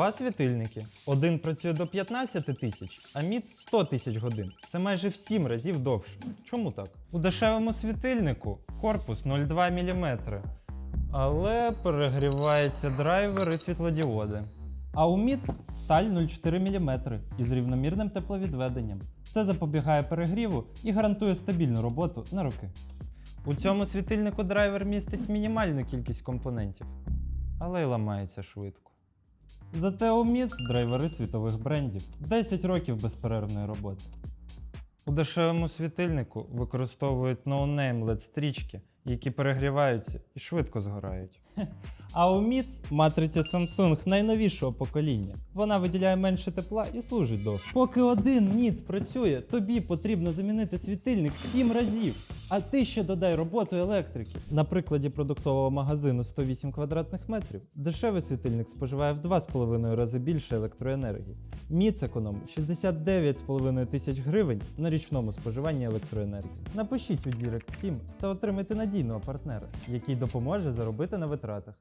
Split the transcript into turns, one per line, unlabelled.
Два світильники. Один працює до 15 тисяч, а міц 100 тисяч годин. Це майже в 7 разів довше. Чому так? У дешевому світильнику корпус 0,2 мм, але перегрівається драйвер і світлодіоди. А у міц сталь 0,4 мм із рівномірним тепловідведенням. Це запобігає перегріву і гарантує стабільну роботу на роки. У цьому світильнику драйвер містить мінімальну кількість компонентів, але й ламається швидко. Зате у міц драйвери світових брендів 10 років безперервної роботи. У дешевому світильнику використовують ноунейм led стрічки, які перегріваються і швидко згорають. А у міц матриця Samsung найновішого покоління. Вона виділяє менше тепла і служить довше. Поки один міц працює, тобі потрібно замінити світильник 7 разів. А ти ще додай роботу електрики. На прикладі продуктового магазину 108 квадратних метрів дешевий світильник споживає в 2,5 рази більше електроенергії. Міц економить 69,5 тисяч гривень на річному споживанні електроенергії. Напишіть у Direct 7 та отримайте надійного партнера, який допоможе заробити на витратах.